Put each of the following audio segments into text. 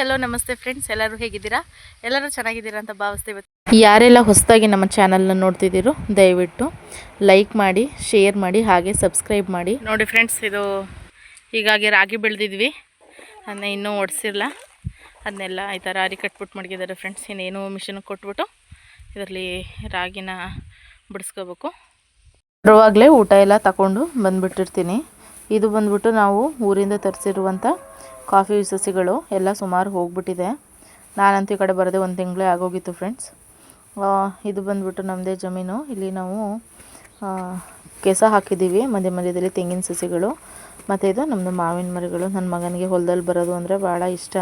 Hello ನಮಸ್ತೆ friends ಎಲ್ಲರೂ ಹೇಗಿದ್ದೀರಾ? ಎಲ್ಲರೂ ಚೆನ್ನಾಗಿದ್ದೀರಾ ಅಂತ ಭಾವಿಸ್ತೀವಿ ಯಾರೆಲ್ಲ ಹೊಸದಾಗಿ ನಮ್ಮ ಚಾನಲ್ನ ನೋಡ್ತಿದ್ದೀರೋ ದಯವಿಟ್ಟು ಲೈಕ್ ಮಾಡಿ ಶೇರ್ ಮಾಡಿ ಹಾಗೆ ಸಬ್ಸ್ಕ್ರೈಬ್ ಮಾಡಿ. ನೋಡಿ ಫ್ರೆಂಡ್ಸ್ ಇದು ಹೀಗಾಗಿ ರಾಗಿ ಬೆಳೆದಿದ್ವಿ. ಅದನ್ನ ಇನ್ನೂ ಒಡಿಸಿಲ್ಲ. ಅದನ್ನೆಲ್ಲ ಈ ಥರ ಅರಿ ಕಟ್ಬಿಟ್ಟು ಮಡಗಿದ್ದಾರೆ ಫ್ರೆಂಡ್ಸ್ ಇನ್ನೇನು ಮಿಷಿನ್ಗೆ ಕೊಟ್ಬಿಟ್ಟು ಇದರಲ್ಲಿ ರಾಗಿನ ಬಿಡಿಸ್ಕೋಬೇಕು. ಬರುವಾಗಲೇ ಊಟ ಎಲ್ಲ ತಗೊಂಡು ಬಂದುಬಿಟ್ಟಿರ್ತೀನಿ. ಇದು ಬಂದ್ಬಿಟ್ಟು ನಾವು ಊರಿಂದ ತರಿಸಿರುವಂಥ ಕಾಫಿ ಸಸಿಗಳು ಎಲ್ಲ ಸುಮಾರು ಹೋಗ್ಬಿಟ್ಟಿದೆ. ನಾನಂತೂ ಈ ಕಡೆ ಬರದೆ ಒಂದು ತಿಂಗಳೇ ಆಗೋಗಿತ್ತು ಫ್ರೆಂಡ್ಸ್ ಇದು ಬಂದ್ಬಿಟ್ಟು ನಮ್ಮದೇ ಜಮೀನು. ಇಲ್ಲಿ ನಾವು ಕೆಸ ಹಾಕಿದ್ದೀವಿ. ಮಧ್ಯ ಮಧ್ಯದಲ್ಲಿ ತೆಂಗಿನ ಸಸಿಗಳು. ಮತ್ತು ಇದು ನಮ್ಮದು ಮಾವಿನ ಮರಗಳು. ನನ್ನ ಮಗನಿಗೆ ಹೊಲದಲ್ಲಿ ಬರೋದು ಅಂದರೆ ಭಾಳ ಇಷ್ಟ.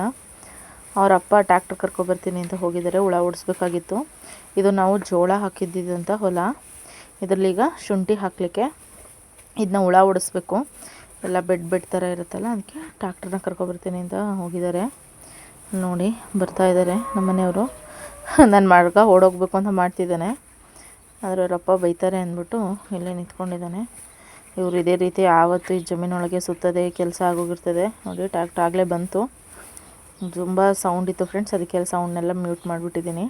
ಅವ್ರ ಅಪ್ಪ ಟ್ಯಾಕ್ಟ್ರ್ ಕರ್ಕೊಬರ್ತೀನಿ ಅಂತ ಹೋಗಿದ್ದಾರೆ. ಹುಳ ಓಡಿಸ್ಬೇಕಾಗಿತ್ತು. ಇದು ನಾವು ಜೋಳ ಹಾಕಿದ್ದಿದ್ದಂಥ ಹೊಲ. ಇದರಲ್ಲೀಗ ಶುಂಠಿ ಹಾಕಲಿಕ್ಕೆ. ಇದನ್ನ ಹುಳ ಓಡಿಸ್ಬೇಕು. ಎಲ್ಲ ಬೆಡ್ ಬೆಡ್ ಥರ ಇರುತ್ತಲ್ಲ, ಅದಕ್ಕೆ ಡಾಕ್ಟ್ರನ್ನ ಕರ್ಕೊಬರ್ತೀನಿ ಅಂತ ಹೋಗಿದ್ದಾರೆ. ನೋಡಿ, ಬರ್ತಾ ಇದ್ದಾರೆ ನಮ್ಮ ಮನೆಯವರು. ನನ್ನ ಮಗ ಓಡೋಗ್ಬೇಕು ಅಂತ ಮಾಡ್ತಿದ್ದಾನೆ. ಆದರೆ ಅವರಪ್ಪ ಬೈತಾರೆ ಅಂದ್ಬಿಟ್ಟು ಇಲ್ಲೇ ನಿಂತ್ಕೊಂಡಿದ್ದಾನೆ. ಇವರು ಇದೇ ರೀತಿ ಆವತ್ತು ಈ ಜಮೀನೊಳಗೆ ಸುತ್ತದೆ, ಕೆಲಸ ಆಗೋಗಿರ್ತದೆ. ನೋಡಿ ಟ್ಯಾಕ್ಟ್ರ್ ಆಗಲೇ ಬಂತು. ತುಂಬ ಸೌಂಡ್ ಇತ್ತು ಫ್ರೆಂಡ್ಸ್ ಅದಕ್ಕೆ ಸೌಂಡ್ನೆಲ್ಲ ಮ್ಯೂಟ್ ಮಾಡಿಬಿಟ್ಟಿದ್ದೀನಿ.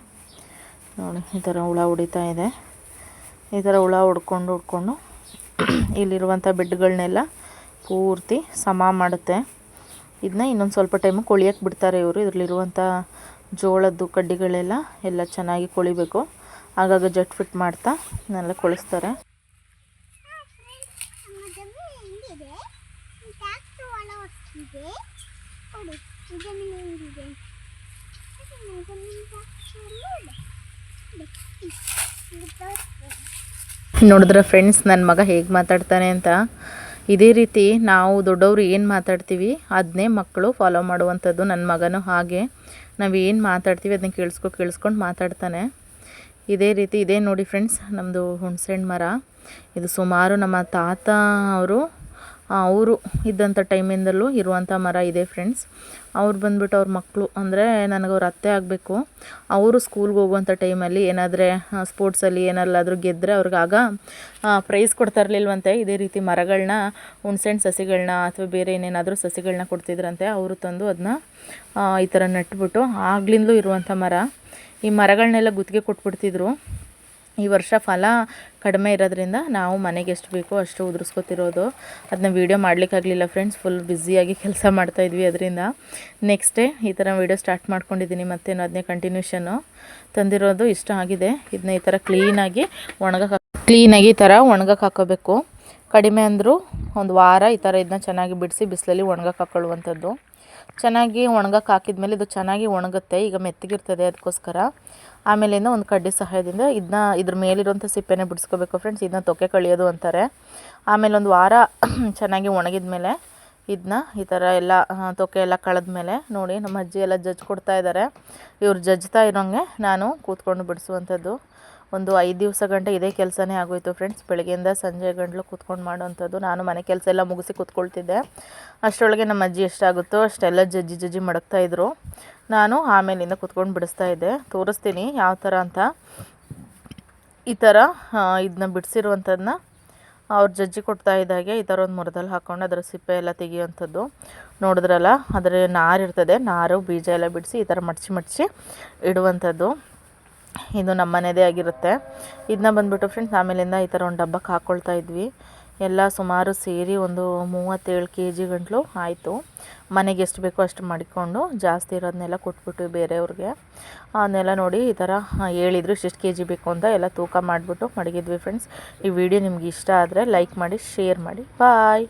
ನೋಡಿ, ಈ ಥರ ಹುಳ ಹೊಡಿತಾ ಇದೆ. ಈ ಥರ ಹುಳ ಹೊಡ್ಕೊಂಡು ಹೊಡ್ಕೊಂಡು ಇಲ್ಲಿರುವಂಥ ಬೆಡ್ಗಳನ್ನೆಲ್ಲ ಪೂರ್ತಿ ಸಮ ಮಾಡುತ್ತೆ. ಇದನ್ನ ಇನ್ನೊಂದು ಸ್ವಲ್ಪ ಟೈಮು ಕೊಳಿಯಕ್ಕೆ ಬಿಡ್ತಾರೆ ಇವರು. ಇದರಲ್ಲಿರುವಂಥ ಜೋಳದ್ದು ಕಡ್ಡಿಗಳೆಲ್ಲ ಎಲ್ಲ ಚೆನ್ನಾಗಿ ಕೊಳಿಬೇಕು. ಆಗಾಗ ಜಟ್ ಫಿಟ್ ಮಾಡ್ತಾ ಇದನ್ನೆಲ್ಲ ಕೊಳಿಸ್ತಾರೆ. ನೋಡಿದ್ರೆ ಫ್ರೆಂಡ್ಸ್ ನನ್ನ ಮಗ ಹೇಗೆ ಮಾತಾಡ್ತಾನೆ ಅಂತ. ಇದೇ ರೀತಿ ನಾವು ದೊಡ್ಡವರು ಏನು ಮಾತಾಡ್ತೀವಿ ಅದನ್ನೇ ಮಕ್ಕಳು ಫಾಲೋ ಮಾಡುವಂಥದ್ದು ನನ್ನ ಮಗನೂ ಹಾಗೆ. ನಾವು ಏನು ಮಾತಾಡ್ತೀವಿ ಅದನ್ನ ಕೇಳಿಸ್ಕೊ, ಕೇಳಿಸ್ಕೊಂಡು ಮಾತಾಡ್ತಾನೆ. ಇದೇ ರೀತಿ, ಇದೇ ನೋಡಿ ಫ್ರೆಂಡ್ಸ್ ನಮ್ಮದು ಹುಣಸೆಹಣ್ಣು ಮರ. ಇದು ಸುಮಾರು ನಮ್ಮ ತಾತ ಅವರು ಅವರು ಇದ್ದಂಥ ಟೈಮಿಂದಲೂ ಇರುವಂಥ ಮರ ಇದೆ ಫ್ರೆಂಡ್ಸ್ ಅವ್ರು ಬಂದ್ಬಿಟ್ಟು ಅವ್ರ ಮಕ್ಕಳು ಅಂದರೆ ನನಗೆ ಅವ್ರ ಅತ್ತೆ ಆಗಬೇಕು. ಅವರು ಸ್ಕೂಲ್ಗೆ ಹೋಗುವಂಥ ಟೈಮಲ್ಲಿ ಏನಾದರೆ ಸ್ಪೋರ್ಟ್ಸಲ್ಲಿ ಏನಲ್ಲಾದರೂ ಗೆದ್ದರೆ ಅವ್ರಿಗೆ ಆಗ ಪ್ರೈಸ್ ಕೊಡ್ತಾ ಇರಲಿಲ್ವಂತೆ. ಇದೇ ರೀತಿ ಮರಗಳನ್ನ ಹುಣ್ಸೆಹಣ್ಣು ಸಸಿಗಳನ್ನ ಅಥವಾ ಬೇರೆ ಏನೇನಾದರೂ ಸಸಿಗಳನ್ನ ಕೊಡ್ತಿದ್ರಂತೆ. ಅವರು ತಂದು ಅದನ್ನ ಈ ಥರ ನೆಟ್ಬಿಟ್ಟು ಆಗ್ಲಿಂದಲೂ ಇರುವಂಥ ಮರ. ಈ ಮರಗಳನ್ನೆಲ್ಲ ಗುತ್ತಿಗೆ ಕೊಟ್ಬಿಡ್ತಿದ್ರು. ಈ ವರ್ಷ ಫಲ ಕಡಿಮೆ ಇರೋದ್ರಿಂದ ನಾವು ಮನೆಗೆ ಎಷ್ಟು ಬೇಕೋ ಅಷ್ಟು ಉದುರಿಸ್ಕೊತಿರೋದು. ಅದನ್ನ ವೀಡಿಯೋ ಮಾಡಲಿಕ್ಕಾಗಲಿಲ್ಲ ಫ್ರೆಂಡ್ಸ್ ಫುಲ್ ಬ್ಯುಸಿಯಾಗಿ ಕೆಲಸ ಮಾಡ್ತಾಯಿದ್ವಿ ಅದರಿಂದ. ನೆಕ್ಸ್ಟ್ ಡೇ ಈ ಥರ ವೀಡಿಯೋ ಸ್ಟಾರ್ಟ್ ಮಾಡ್ಕೊಂಡಿದ್ದೀನಿ ಮತ್ತೇನು ಅದನ್ನೇ ಕಂಟಿನ್ಯೂಷನ್ನು ತಂದಿರೋದು ಇಷ್ಟ ಆಗಿದೆ. ಇದನ್ನ ಈ ಥರ ಕ್ಲೀನಾಗಿ ಒಣಗಕ್ಕೆ ಕ್ಲೀನಾಗಿ ಈ ಥರ ಒಣಗಕ್ಕೆ ಹಾಕೋಬೇಕು. ಕಡಿಮೆ ಅಂದರೂ ಒಂದು ವಾರ ಈ ಥರ ಇದನ್ನ ಚೆನ್ನಾಗಿ ಬಿಡಿಸಿ ಬಿಸಿಲಲ್ಲಿ ಒಣಗಕ್ಕೆ ಹಾಕೊಳ್ಳುವಂಥದ್ದು. ಚೆನ್ನಾಗಿ ಒಣಗಕ್ಕೆ ಹಾಕಿದ್ಮೇಲೆ ಇದು ಚೆನ್ನಾಗಿ ಒಣಗುತ್ತೆ, ಈಗ ಮೆತ್ತಗಿರ್ತದೆ ಅದಕ್ಕೋಸ್ಕರ. ಆಮೇಲಿಂದ ಒಂದು ಕಡ್ಡಿ ಸಹಾಯದಿಂದ ಇದನ್ನ ಇದ್ರ ಮೇಲಿರುವಂಥ ಸಿಪ್ಪೆನೇ ಬಿಡಿಸ್ಕೋಬೇಕು ಫ್ರೆಂಡ್ಸ್ ಇದನ್ನ ತೊಕ್ಕೆ ಕಳಿಯೋದು ಅಂತಾರೆ. ಆಮೇಲೆ ಒಂದು ವಾರ ಚೆನ್ನಾಗಿ ಒಣಗಿದ ಮೇಲೆ ಇದನ್ನ ಈ ಥರ ಎಲ್ಲ ತೊಕೆ ಎಲ್ಲ ಕಳೆದ್ಮೇಲೆ ನೋಡಿ ನಮ್ಮ ಅಜ್ಜಿ ಎಲ್ಲ ಜಜ್ಜಿ ಕೊಡ್ತಾ ಇದ್ದಾರೆ ಇವ್ರು ಜಜ್ತಾ ಇರೋಂಗೆ ನಾನು ಕೂತ್ಕೊಂಡು ಬಿಡಿಸುವಂಥದ್ದು. ಒಂದು ಐದು ದಿವಸ ಗಂಟೆ ಇದೇ ಕೆಲಸನೇ ಆಗೋಯ್ತು ಫ್ರೆಂಡ್ಸ್ ಬೆಳಗ್ಗೆಯಿಂದ ಸಂಜೆ ಗಂಟಲು ಕೂತ್ಕೊಂಡು ಮಾಡೋವಂಥದ್ದು ನಾನು ಮನೆ ಕೆಲಸ ಎಲ್ಲ ಮುಗಿಸಿ ಕೂತ್ಕೊಳ್ತಿದ್ದೆ. ಅಷ್ಟರೊಳಗೆ ನಮ್ಮ ಅಜ್ಜಿ ಎಷ್ಟಾಗುತ್ತೋ ಅಷ್ಟೆಲ್ಲ ಜಜ್ಜಿ ಜಜ್ಜಿ ಮಡಗ್ತಾ ಇದ್ರು. ನಾನು ಆಮೇಲಿಂದ ಕೂತ್ಕೊಂಡು ಬಿಡಿಸ್ತಾ ಇದ್ದೆ. ತೋರಿಸ್ತೀನಿ ಯಾವ ಥರ ಅಂತ. ಈ ಥರ ಇದನ್ನ ಬಿಡಿಸಿರುವಂಥದ್ದನ್ನ ಅವ್ರು ಜಜ್ಜಿ ಕೊಡ್ತಾ ಇದ್ದಾಗೆ ಈ ಥರ ಒಂದು ಮುರದಲ್ಲಿ ಹಾಕ್ಕೊಂಡು ಅದರ ಸಿಪ್ಪೆ ಎಲ್ಲ ತೆಗಿಯುವಂಥದ್ದು. ನೋಡಿದ್ರಲ್ಲ ಅದರ ನಾರು ಇರ್ತದೆ. ನಾರು, ಬೀಜ ಎಲ್ಲ ಬಿಡಿಸಿ ಈ ಥರ ಮಡಚಿ ಮಡಚಿ ಇಡುವಂಥದ್ದು. ಇದು ನಮ್ಮ ಮನೆಯದೇ ಆಗಿರುತ್ತೆ. ಇದನ್ನ ಬಂದುಬಿಟ್ಟು ಫ್ರೆಂಡ್ಸ್ ಆಮೇಲಿಂದ ಈ ಥರ ಒಂದು ಡಬ್ಬಕ್ಕೆ ಹಾಕ್ಕೊಳ್ತಾ ಇದ್ವಿ. ಎಲ್ಲ ಸುಮಾರು ಸೇರಿ ಒಂದು ಮೂವತ್ತೇಳು ಕೆ ಜಿ ಗಂಟಲು ಆಯಿತು. ಮನೆಗೆ ಎಷ್ಟು ಬೇಕೋ ಅಷ್ಟು ಮಾಡಿಕೊಂಡು ಜಾಸ್ತಿ ಇರೋದನ್ನೆಲ್ಲ ಕೊಟ್ಬಿಟ್ಟು ಬೇರೆಯವ್ರಿಗೆ. ಅದನ್ನೆಲ್ಲ ನೋಡಿ ಈ ಥರ ಹೇಳಿದ್ರು ಇಷ್ಟು ಕೆ ಜಿ ಬೇಕು ಅಂತ ಎಲ್ಲ ತೂಕ ಮಾಡಿಬಿಟ್ಟು ಮಡಗಿದ್ವಿ ಫ್ರೆಂಡ್ಸ್ ಈ ವಿಡಿಯೋ ನಿಮ್ಗೆ ಇಷ್ಟ ಆದರೆ ಲೈಕ್ ಮಾಡಿ ಶೇರ್ ಮಾಡಿ. ಬಾಯ್